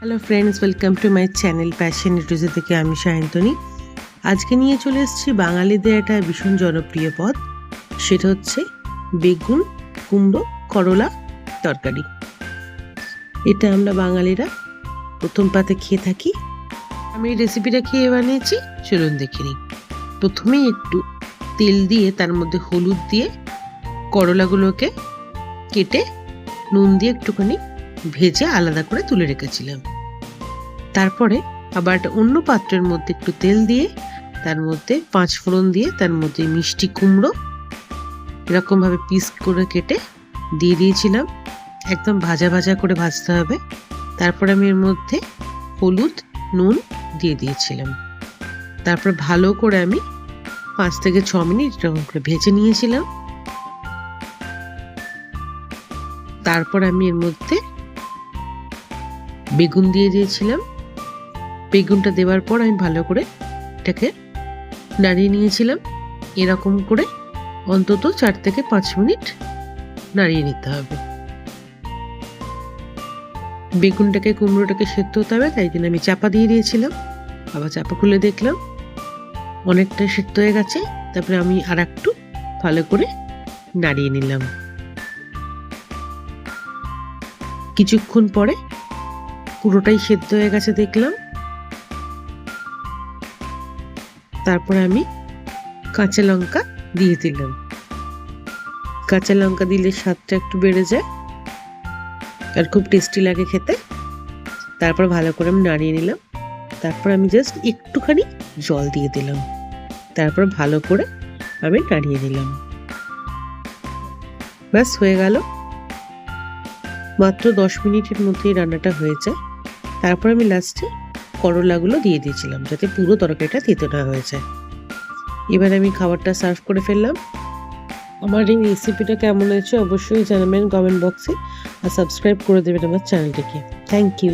Hello friends welcome to my channel passion ইটুজে থেকে আমি সায়ন্তনী। আজকে নিয়ে চলে এসেছি বাঙালিদের একটা ভীষণ জনপ্রিয় পদ। সেটা হচ্ছে বেগুন, কুমড়ো, করলা, তরকারি। এটা আমরা বাঙালিরা প্রথম পাতে খেয়ে থাকি। আমি এই রেসিপিটা খেয়ে বানিয়েছি, চলুন দেখে নিই। প্রথমেই একটু তেল দিয়ে, তার মধ্যে হলুদ দিয়ে করলাগুলোকে কেটে নুন দিয়ে একটুখানি ভেজে আলাদা করে তুলে রেখেছিলাম। তারপরে আবার একটা অন্য পাত্রের মধ্যে একটু তেল দিয়ে, তার মধ্যে পাঁচ ফোড়ন দিয়ে, তার মধ্যে মিষ্টি কুমড়ো এরকমভাবে পিস করে কেটে দিয়ে দিয়েছিলাম। একদম ভাজা ভাজা করে ভাজতে হবে। তারপর আমি এর মধ্যে হলুদ, নুন দিয়ে দিয়েছিলাম। তারপর ভালো করে আমি পাঁচ থেকে ছ মিনিট এরকম করে ভেজে নিয়েছিলাম। তারপর আমি এর মধ্যে বেগুন দিয়ে দিয়েছিলাম। বেগুনটা দেওয়ার পর আমি ভালো করে এটাকে নাড়িয়ে নিয়েছিলাম। এরকম করে অন্তত চার থেকে পাঁচ মিনিট নাড়িয়ে নিতে হবে। বেগুনটাকে, কুমড়োটাকে সেদ্ধ হতে হবে, তাই জন্য আমি চাপা দিয়ে দিয়েছিলাম। আবার চাপা খুলে দেখলাম, অনেকটা সেদ্ধ হয়ে গেছে। তারপরে আমি আর একটু ভালো করে নাড়িয়ে নিলাম। কিছুক্ষণ পরে পুরোটাই সেদ্ধ হয়ে গেছে দেখলাম। তারপরে আমি কাঁচা লঙ্কা দিয়ে দিলাম। কাঁচা লঙ্কা দিলে স্বাদটা একটু বেড়ে যায় আর খুব টেস্টি লাগে খেতে। তারপর ভালো করে আমি নাড়িয়ে নিলাম। তারপর আমি জাস্ট একটুখানি জল দিয়ে দিলাম। তারপর ভালো করে আমি নাড়িয়ে নিলাম। ব্যাস, হয়ে গেল। মাত্র দশ মিনিটের মধ্যেই রান্নাটা হয়ে যায় তারপর আমি লাস্টে করলাগুলো দিয়ে দিয়েছিলাম, যাতে পুরো তরকারিটা তেতো না হয়ে যায়। এবার আমি খাবারটা সার্ভ করে ফেললাম। আমার এই রেসিপিটা কেমন হয়েছে অবশ্যই জানাবেন কমেন্ট বক্সে আর সাবস্ক্রাইব করে দেবেন আমার চ্যানেলটিকে থ্যাংক ইউ